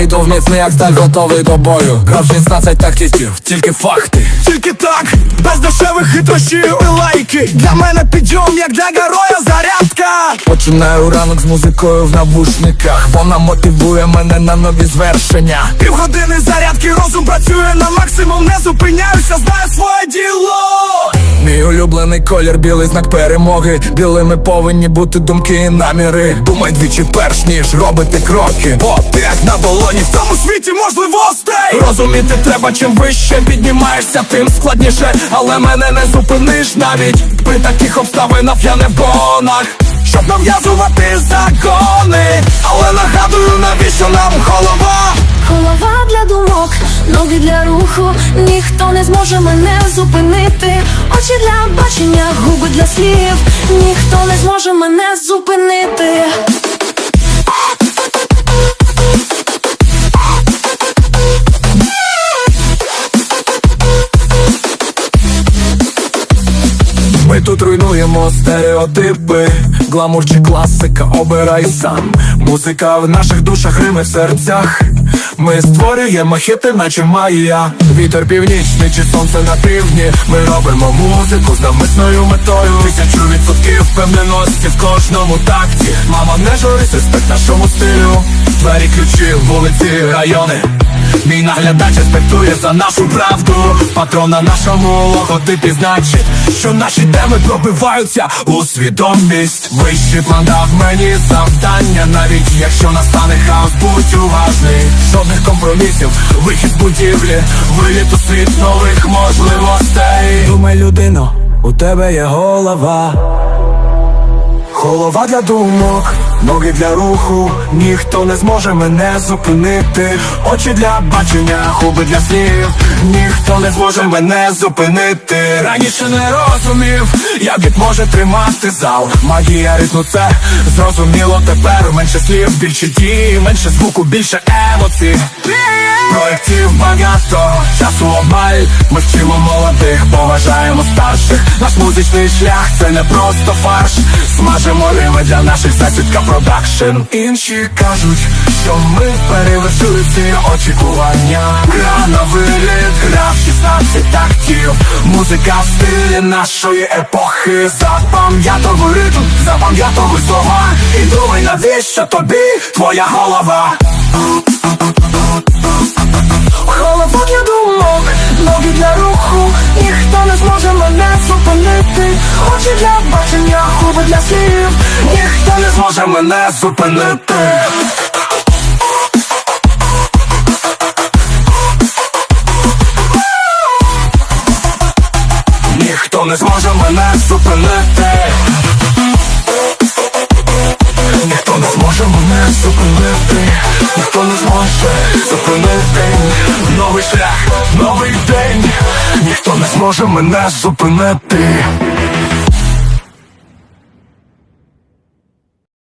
мій дух міцний, як сталь готовий до бою. Грав 16 тактистів, тільки факти. Тільки так, без дешевих хитрощів і лайки. Для мене підйом, як для героя зарядка. Починаю ранок з музикою в навушниках. Вона мотивує мене на нові звершення. Півгодини зарядки, розум працює на максимум, не зупиняюся, знаю улюблений колір, білий знак перемоги. Білими повинні бути думки і наміри. Думай двічі перш ніж робити кроки. Бо ти як на долоні В цьому світі можливостей Розуміти треба, чим вище піднімаєшся, тим складніше, але мене не зупиниш навіть при таких обставинах. Я не в гонах Щоб нав'язувати закони. Але нагадую, навіщо нам голова? Голова ноги для руху, ніхто не зможе мене зупинити. Очі для бачення, губи для слів, ніхто не зможе мене зупинити. Ми тут руйнуємо стереотипи, гламур чи класика, обирай сам. Музика в наших душах, рими в серцях. Ми створюємо хіти, наче магія. Вітер північний чи сонце на півдні. Ми робимо музику з навмисною метою. Тисячу відсотків впевненості в кожному такті. Мама, не журись, респект нашому стилю. Двері ключі, вулиці, райони. Мій наглядач респектує за нашу правду. Патрон на нашому логотипі значить, що наші теми пробиваються у свідомість. Вищий план дав мені завдання, навіть якщо настане хаос, будь уважний. Жодних компромісів, вихід з будівлі, виліт у світ нових можливостей. Думай, людино, у тебе є голова. Голова для думок, ноги для руху, ніхто не зможе мене зупинити. Очі для бачення, губи для слів, ніхто не зможе мене зупинити. Раніше не розумів, як від може тримати зал. Магія ритму це зрозуміло тепер. Менше слів, більше дій, менше звуку, більше емоцій. Проєктів багато, часу обмаль Ми вчимо молодих, поважаємо старших. Наш музичний шлях це не просто фарш. Смажимо рими для наших засідка продакшн. Інші кажуть, що ми перевершили всі очікування. Гра на виліт, гра в 16 тактів Музика в стилі нашої епохи. Запам'ятовуй ритм, запам'ятовуй слова. І думай, навіщо тобі твоя голова Ніхто не зупинити? Очі для бачення, губи для слів. Ніхто не зможе мене зупинити. Ніхто не зможе мене зупинити. Ніхто не зможе мене зупинити Ніхто не зможе зупинити. Новий шлях, новий день. Ніхто не зможе мене зупинити